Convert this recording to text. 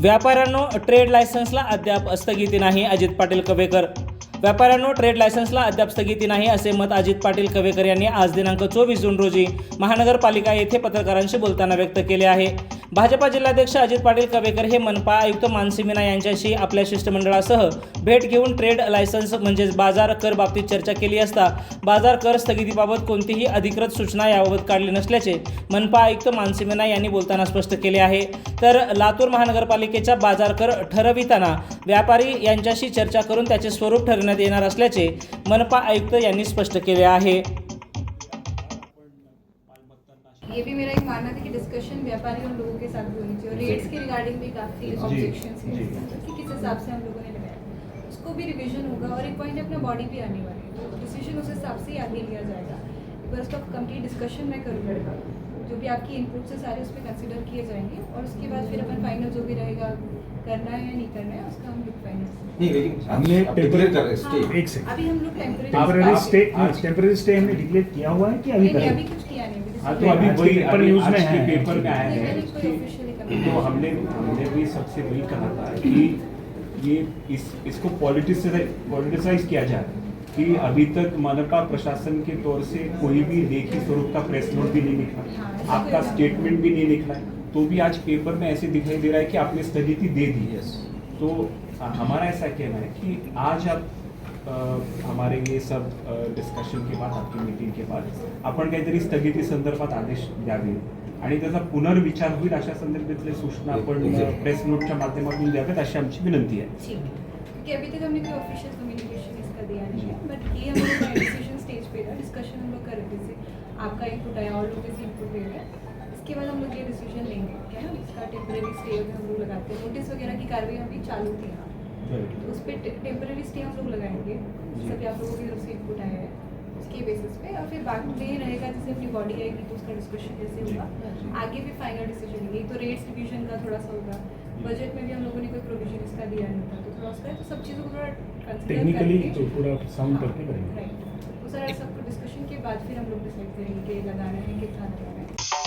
व्यापाऱ्यांनो trade लायसन्सला अद्याप स्थगिती नाही अजित पाटील कवेकर. व्यापाऱ्यांनो ट्रेड लायसन्सला अद्याप स्थगिती नाही असे मत अजित पाटील कवेकर यांनी आज दिनांक चोवीस जून रोजी महानगरपालिका येथे पत्रकारांशी बोलताना व्यक्त केले आहे. भाजपा जिल्हाध्यक्ष अजित पाटील कवेकर हे मनपा आयुक्त मानसी मीना यांच्याशी आपल्या शिष्टमंडळासह भेट घेऊन ट्रेड लायसन्स म्हणजेच बाजार कर बाबतीत चर्चा केली असता बाजार कर स्थगितीबाबत कोणतीही अधिकृत सूचना याबाबत काढली नसल्याचे मनपा आयुक्त मानसी मीना यांनी बोलताना स्पष्ट केले आहे. तर लातूर महानगरपालिकेच्या बाजार कर ठरविताना व्यापारी यांच्याशी चर्चा करून त्याचे स्वरूप ठरवण्यात येणार असल्याचे मनपा आयुक्त यांनी स्पष्ट केले आहे. ये भी मेरा एक मानना था कि डिस्कशन व्यापारी और लोगों के साथ भी होनी चाहिए और रेट्स के रिगार्डिंग भी काफ़ी ऑब्जेक्शंस जी। कि किस हिसाब से हम लोगों ने लगाया। उसको भी रिवीजन होगा और एक पॉइंट अपना बॉडी भी आने वाली है। तो डिसीज़न उस हिसाब से ही आगे लिया जाएगा। एक बार उसका कंप्लीट डिस्कशन मैं करूँगा। जो भी आपकी इनपुट्स है सारे उस पर कंसिडर किए जाएँगे और उसके बाद फिर अपन फाइनल जो भी रहेगा करना है या नहीं करना है उसका हम लोग फाइनल नहीं लेकिन हमने टेम्परेरी हाँ, स्टे एक सेकंड। अभी हम लोग टेम्परेरी स्टे हमने डिक्लेयर किया हुआ है कि अभी नहीं, अभी हाँ तो अभी वही पेपर न्यूज़ में है। पेपर में आया है कि तो हमने हमने भी सबसे वही कहा था कि ये इस इसको पॉलिटिसाइज पॉलिटिसाइज किया जा रहा है कि अभी तक मनपा प्रशासन के तौर से कोई भी लेखी स्वरूप का प्रेस नोट भी नहीं हाँ, निकला ऐसा आपका स्टेटमेंट भी नहीं निकला है तो भी आज पेपर में ऐसे दिखाई दे रहा है कि आपने स्थगिति दे दी। है तो हमारा ऐसा कहना है कि आज आप हमारे ये सब डिस्कशन के बाद आपकी मीटिंग के बाद आपण काहीतरी स्थगिती संदर्भात आदेश द्यावे. आणि त्याचा पुनर्विचार होईल अशा संदर्भातल्या सूचना आपण Exactly. प्रेस नोटच्या माध्यमातून द्याव्यात अशी आमची विनंती आहे. ठीक है क्योंकि अभी तक हमने कोई ऑफिशियल कम्युनिकेशन इसका दिया नहीं है बट ये हम लोग डिसीजन स्टेज पे था डिस्कशन हम लोग कर रहे थे जैसे आपका इनपुट आया और लोग जैसे इनपुट दे रहे हैं इसके बाद हम लोग ये डिसीजन लेंगे क्या है? इसका टेम्परेरी स्टे हम लोग लगाते हैं नोटिस वगैरह की कार्रवाई अभी चालू थी तो उस पर टेम्परेरी स्टे हम लोग लगाएँगे सभी आप लोगों की तरफ़ से इनपुट आया है उसके बेसिस पे और फिर बाद में रहेगा जैसे अपनी बॉडी आएगी तो उसका डिस्कशन जैसे होगा। आगे भी फाइनल डिसीज़न लेंगे। तो रेट्स डिवीज़न का थोड़ा सा होगा। बजट में भी हम लोगों ने कोई प्रोविज़न इसका दिया नहीं था तो थोड़ा उसका तो सब चीज़ों को थोड़ा टेक्निकली तो पूरा साउंड करके करेंगे। राइट वो सारा सबको डिस्कशन के बाद फिर हम लोग डिसाइड करेंगे कि लगाना है कितना लगाना है।